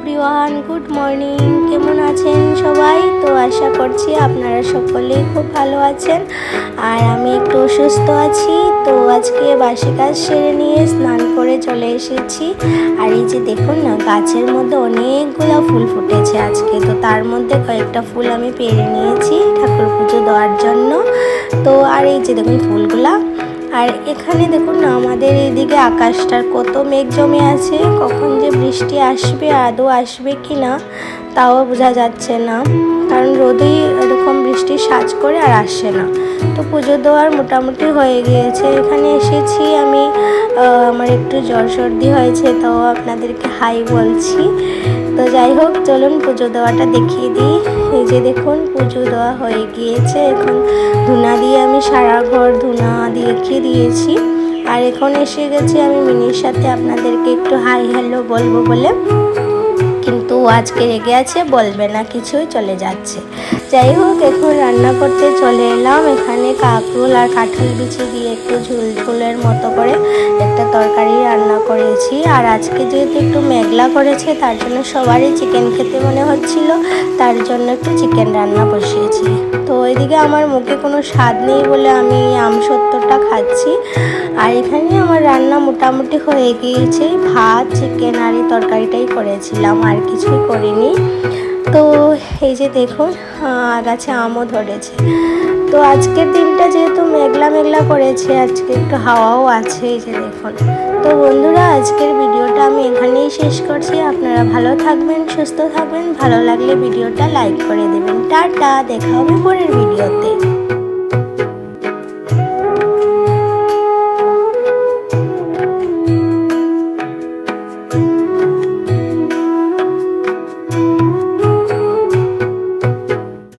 Everyone good morning কেমন আছেন সবাই? তো আশা করছি আপনারা সকলেই খুব ভালো আছেন। আর আমি একটু অসুস্থ আছি, তো আজকে বাসি কাজ সেরে নিয়ে স্নান করে চলে এসেছি। আর এই যে দেখুন না, গাছের মধ্যে অনেকগুলো ফুল ফুটেছে আজকে। তো তার মধ্যে কয়েকটা ফুল আমি পেরে নিয়েছি ঠাকুর পুজো দেওয়ার জন্য। তো আর এই যে দেখুন ফুলগুলা আর এখানে দেখুন না, আমাদের এদিকে আকাশটার কত মেঘ জমে আছে, কখন যে বৃষ্টি আসবে, আদৌ আসবে কি না তাও বোঝা যাচ্ছে না। কারণ রোদেই সাজ করে আর আসে না। তো পুজো দেওয়ার মোটামুটি হয়ে গিয়েছে। এখানে এসেছি আমি আমার একটু জ্বর সর্দি হয়েছে, তো আপনাদেরকে হাই বলছি। তো যাই হোক, চলুন পুজো দেওয়াটা দেখিয়ে দিই। এই যে দেখুন, পুজো দেওয়া হয়ে গিয়েছে। এখন ধুনা দিয়ে আমি সারা ঘর ধুনা দিয়ে রেখে দিয়েছি। আর এখন এসে গেছি আমি মিনির সাথে। আপনাদেরকে একটু হাই হ্যালো বলব বলে। কিন্তু আজকে রেগে আছে, বলবে না, কিছুই চলে যাচ্ছে। যাই হোক, এখন রান্না করতে চলে এলাম। এখানে কাকরোল আর কাঁঠাল বিচি দিয়ে একটু ঝুল ঝুলের মতো করে একটা তরকারি রান্না করেছি। আর আজকে যেহেতু একটু মেঘলা করেছে, তার জন্য সবারই চিকেন খেতে মনে হচ্ছিল। তার জন্য একটু চিকেন রান্না বসিয়েছি। তো এদিকে আমার মুখে কোনো স্বাদ নেই বলে আমি আম খাচ্ছি। আর এখানে আমার রান্না মোটামুটি হয়ে গিয়েছে। ভাত চিকেন আর এই তরকারিটাই করেছিলাম আর কিছুই করিনি। তো এই যে দেখুন আহ, গাছে আমও ধরেছে। তো আজকের দিনটা যেহেতু মেঘলা মেঘলা করেছে আজকে একটু হাওয়াও আছে এই যে দেখুন। তো বন্ধুরা আজকের ভিডিওটা আমি এখানেই শেষ করছি। আপনারা ভালো থাকবেন সুস্থ থাকবেন। ভালো লাগলে ভিডিওটা লাইক করে দেবেন। টাটা দেখা হবে পরের ভিডিওতে।